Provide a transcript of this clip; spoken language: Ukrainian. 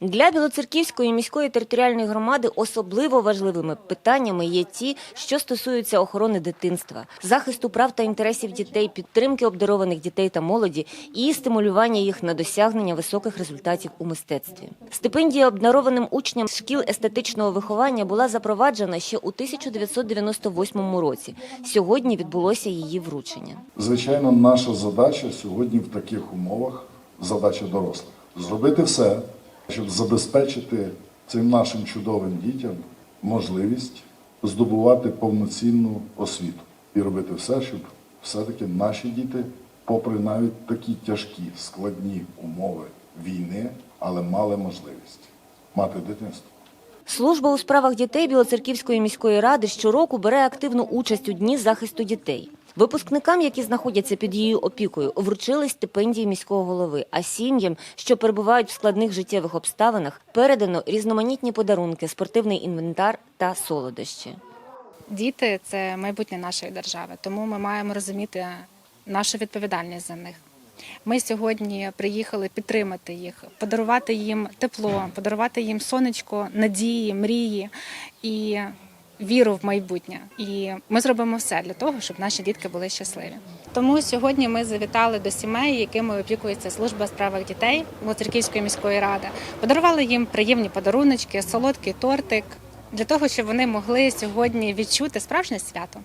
Для Білоцерківської міської територіальної громади особливо важливими питаннями є ті, що стосуються охорони дитинства, захисту прав та інтересів дітей, підтримки обдарованих дітей та молоді і стимулювання їх на досягнення високих результатів у мистецтві. Стипендія обдарованим учням шкіл естетичного виховання була запроваджена ще у 1998 році. Сьогодні відбулося її вручення. Звичайно, наша задача сьогодні в таких умовах, задача дорослих, зробити все, щоб забезпечити цим нашим чудовим дітям можливість здобувати повноцінну освіту і робити все, щоб все-таки наші діти, попри навіть такі тяжкі, складні умови війни, але мали можливість мати дитинство. Служба у справах дітей Білоцерківської міської ради щороку бере активну участь у дні захисту дітей. Випускникам, які знаходяться під її опікою, вручили стипендії міського голови, а сім'ям, що перебувають в складних життєвих обставинах, передано різноманітні подарунки, спортивний інвентар та солодощі. Діти це майбутнє нашої держави, тому ми маємо розуміти нашу відповідальність за них. Ми сьогодні приїхали підтримати їх, подарувати їм тепло, подарувати їм сонечко, надії, мрії і віру в майбутнє. І ми зробимо все для того, щоб наші дітки були щасливі. Тому сьогодні ми завітали до сімей, якими опікується служба справах дітей Моцерківської міської ради. Подарували їм приємні подаруночки, солодкий тортик для того, щоб вони могли сьогодні відчути справжнє свято.